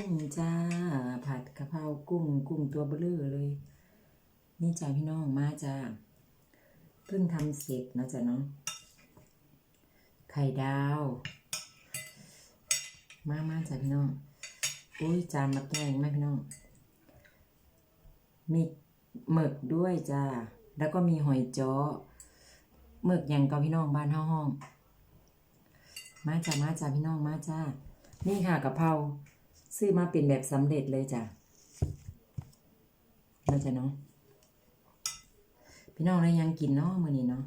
กุ้งจ้า ผัดกะเพรากุ้ง กุ้งตัวเบลอเลย นี่จ้าพี่น้องมาจ้าเพิ่งทำเสร็จนะจ๊ะเนาะไข่ดาว มามาจ้าพี่น้องอุ้ยจานมาแกงไหมพี่น้อง มีหมึกด้วยจ้าแล้วก็มีหอยจ้อหมึกอย่างกับพี่น้องบ้านเฮาห้องมาจ้ามาจ้าพี่น้องมาจ้านี่ค่ะกะเพรา ซื้อมาเป็นแบบสำเร็จเลยจ้ะมาจะเนาะพี่น้องได้ยังกินเนาะมื้อนี้เนาะ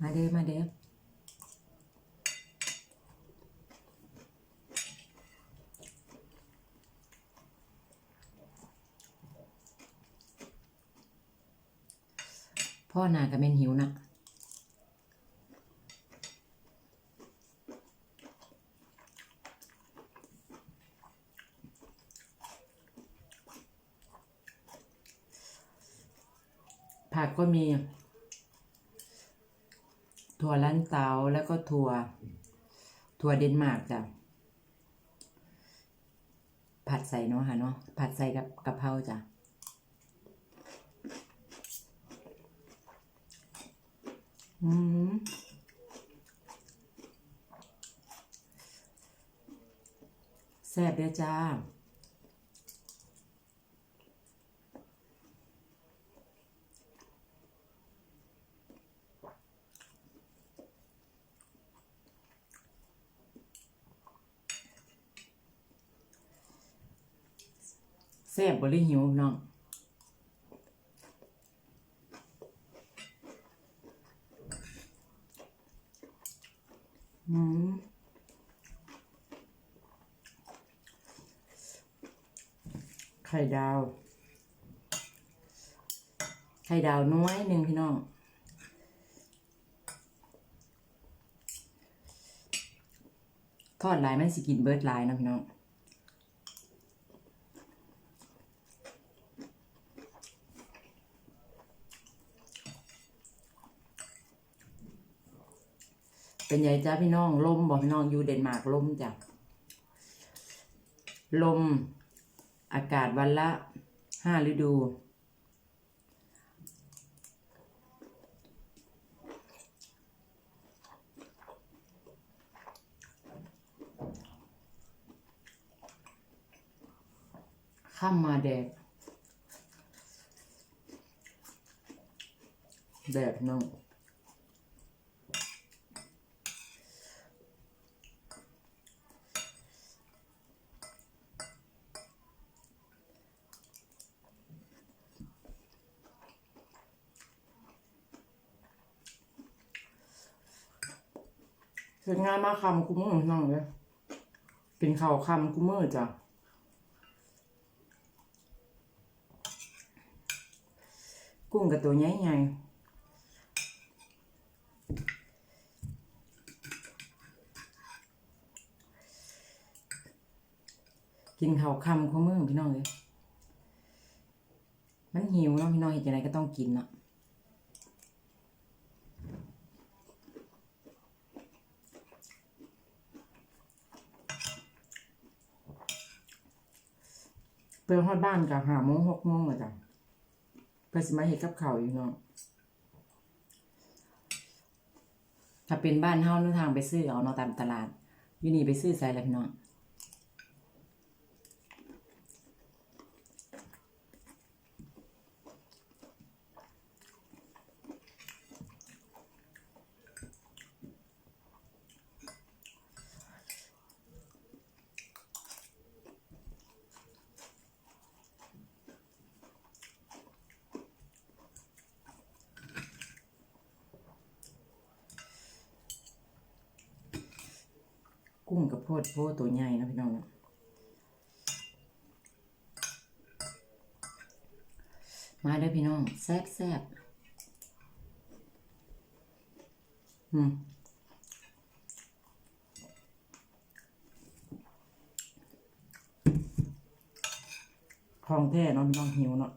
มาเด้อมาเด้อพ่อหนาก็เป็นหิวนะ ผักก็มี ถั่วลันเตาแล้วก็ถั่ว ถั่วเดนมาร์กจ้ะ ผัดใส่เนาะค่ะเนาะ ผัดใส่กับกะเพราจ้ะอืมแซ่บเด้อจ้า แซ่บบริหิวน้องอืมไข่ดาว ไข่ดาวน้อยหนึ่งพี่น้องทอดหลายมันสิกินเบิร์ดหลายนะพี่น้อง เป็นไงจ้าพี่น้องลมบอกพี่น้องอยู่เดนมาร์กลมจ้ะลม อากาศวันละห้าฤดู ข้ามมาแดดแดดน้อง เสร็จงานมาคำกูมือน้องเลยกินข้าวคำกูมือจ้ะกุ้งกับตัวใหญ่ๆกินข้าวคำกูมือพี่น้องเลย มันหิวเนาะพี่น้องเห็นอะไรก็ต้องกินเนาะ ฮอดบ้านกับหาโมงหกโมงอะจ้ะเพื่อสิมาเห็ดกับเขาอยู่เนาะถ้าเป็นบ้านเฮาเนื้อทางไปซื้อเอาเนาะตามตลาดอยู่นี่ไปซื้อใส่แล้วพี่น้อง กุ้งกับโพดโพดตัวใหญ่นะพี่น้องนะมาเด้อพี่น้องแซ่บแซ่บอืมของแท้เนาะพี่น้องหิวเนาะ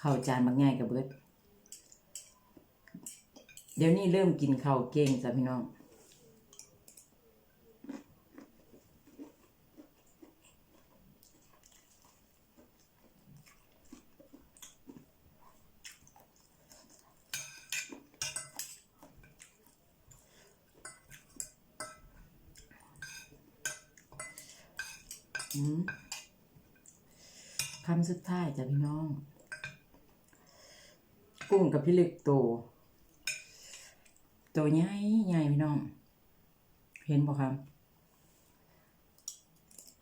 ข้าวจานบางง่ายกับเบิดเดี๋ยวนี้เริ่มกินข้าวเก่งจ้ะพี่น้อง คำสุดท้ายจ้ะพี่น้อง กุ้งกับพี่ลึกโต โตใหญ่ใหญ่พี่น้อง เห็นบ่ครับ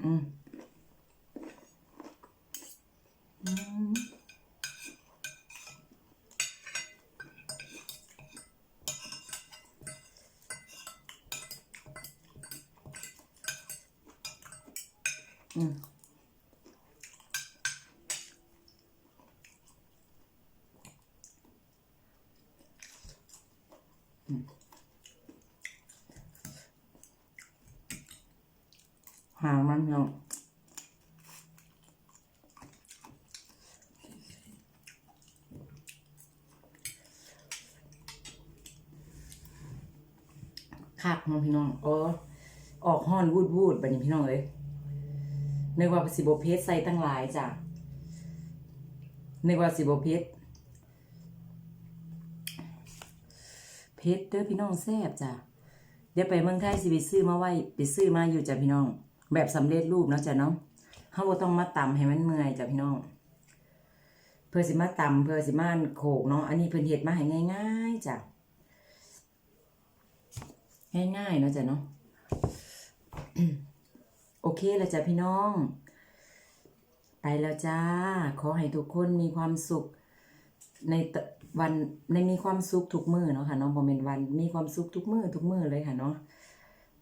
อืมอืม อืมหางมันเนาะคักเนาพี่น้องเออออกห้อนวูดวูดๆบัดนี้พี่น้องเอ้ย นึกว่าสิบเพชรใส่ตั้งหลายจ้ะนึกว่าสิบเพชรเพชรเด้อพี่น้องแซ่บจ้ะเดี๋ยวไปเมืองไทยสิไปซื้อมาไว้ไปซื้อมาอยู่จ้ะพี่น้อง แบบสำเร็จรูปเนาะจ้ะเนาะเฮาบ่ต้องมาตำให้มันเมื่อยจ้ะพี่น้อง เพื่อสิมาตำเพื่อสิมาโขกเนาะอันนี้เพิ่นเฮ็ดมาให้ง่ายๆจ้ะง่ายๆเนาะจ้ะเนาะ โอเคแล้วจ้ะพี่น้อง ไปแล้วจ้า ขอให้ทุกคนมีความสุข ในวันในมีความสุขทุกมือเนาะค่ะเนาะบ่แม่นวันมีความสุขทุกมือทุกมือเลยค่ะเนาะ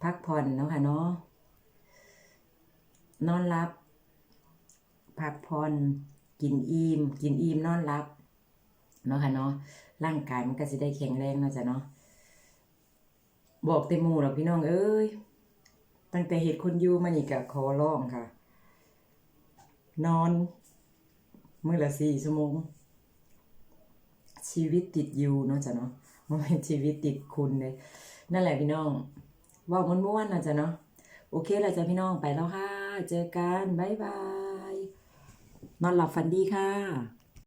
พักผ่อนเนาะค่ะเนาะนอนรับพักผ่อนกินอิ่มกินอิ่มนอนรับเนาะค่ะเนาะร่างกายมันก็สิได้แข็งแรงเนาะจ้ะเนาะบอกเต็มหมู่หรอกพี่น้องเอ้ย ตั้งแต่เฮ็ดคนอยู่มานี่ก็ขอร้องค่ะ นอนเมื้อละสี่ชั่วโมง ชีวิตติดอยู่เนาะจ้ะเนาะมันเป็นชีวิตติดคุณเลย นั่นแหละพี่น้องว่าม้วนๆนะจ้ะเนาะโอเคแล้วจ้ะพี่น้องไปแล้วค่ะ เจอกัน บ๊ายบาย นอนหลับฝันดีค่ะ